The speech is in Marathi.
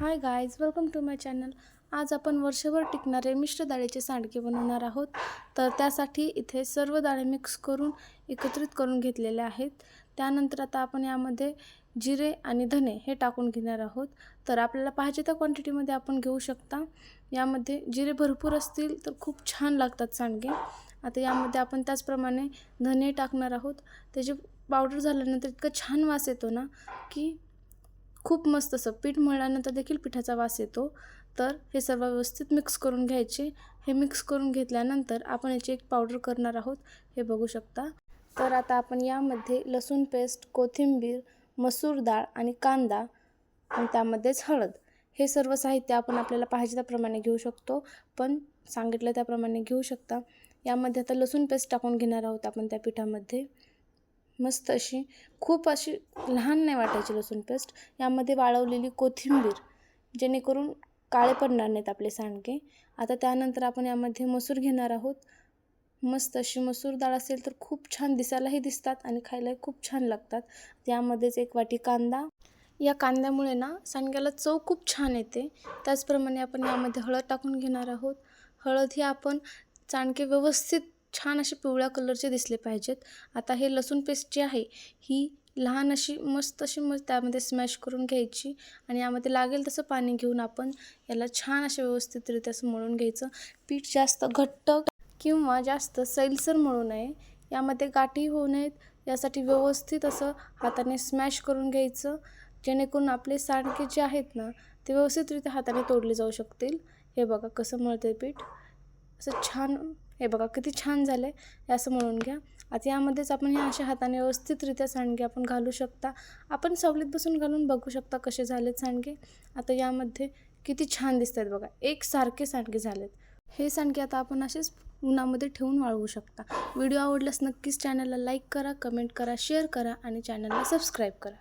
Hi guys welcome to my channel आज आपण वर्षभर टिकणारे मिश्र डाळीचे सांडगे बनवणार आहोत. तर त्यासाठी इथे सर्व डाळे मिक्स करून एकत्रित करून घेतलेले आहेत. त्यानंतर आता आपण यामध्ये जिरे आणि धने हे टाकून घेणार आहोत. तर आपल्याला पाहिजे त्या क्वांटिटीमध्ये आपण घेऊ शकता. यामध्ये जिरे भरपूर असतील तर खूप छान लागतात सांडगे. आता यामध्ये आपण त्याचप्रमाणे धने टाकणार आहोत. त्याचे पावडर झाल्यानंतर इतकं छान वास येतो ना की खूप मस्त असं पीठ मळल्यानंतर देखील पिठाचा वास येतो. तर हे सर्व व्यवस्थित मिक्स करून घ्यायचे. हे मिक्स करून घेतल्यानंतर आपण याची एक पावडर करणार आहोत. हे बघू शकता. तर आता आपण यामध्ये लसूण पेस्ट कोथिंबीर मसूर डाळ आणि कांदा आणि त्यामध्येच हळद. हे सर्व साहित्य आपण आपल्याला पाहिजे त्याप्रमाणे घेऊ शकतो. पण सांगितलं त्याप्रमाणे घेऊ शकता. यामध्ये आता लसूण पेस्ट टाकून घेणार आहोत आपण त्या पिठामध्ये. मस्त अशी खूप अशी लहान नाही वाटायची लसूण पेस्ट. यामध्ये वाळवलेली कोथिंबीर जेणेकरून काळे पडणार नाहीत आपले सांडगे. आता त्यानंतर आपण यामध्ये मसूर घेणार आहोत. मस्त अशी मसूर डाळ असेल तर खूप छान दिसायलाही दिसतात आणि खायलाही खूप छान लागतात. यामध्येच एक वाटी कांदा. या कांद्यामुळे ना सांडग्याला चव खूप छान येते. त्याचप्रमाणे आपण यामध्ये हळद टाकून घेणार आहोत. हळद ही आपण चाणके व्यवस्थित छान असे पिवळ्या कलरचे दिसले पाहिजेत. आता हे लसूण पेस्ट जी आहे ही लहान अशी मस्त अशी मस्त त्यामध्ये स्मॅश करून घ्यायची आणि यामध्ये लागेल तसं पाणी घेऊन आपण याला छान असे व्यवस्थितरित्या असं मळून घ्यायचं. पीठ जास्त घट्ट किंवा जास्त सैलसर मळू नये. यामध्ये गाठी होऊ नयेत. यासाठी व्यवस्थित असं हाताने स्मॅश करून घ्यायचं. जेणेकरून आपले सांडके जे आहेत ना ते व्यवस्थितरित्या हाताने तोडले जाऊ शकतील. हे बघा कसं मळते पीठ. असं छान हे बघा किती छान झालं आहे असं म्हणून घ्या. आता यामध्येच आपण हे अशा हाताने व्यवस्थितरित्या सांडगे आपण घालू शकता. आपण सावलीत बसून घालून बघू शकता कसे झालेत सांडगे. आता यामध्ये किती छान दिसत आहेत बघा एकसारखे सांडगे झालेत. हे सांडगे आता आपण असेच उन्हामध्ये ठेवून वाळवू शकता. व्हिडिओ आवडल्यास नक्कीच चॅनलला लाईक करा कमेंट करा शेअर करा आणि चॅनलला सबस्क्राईब करा.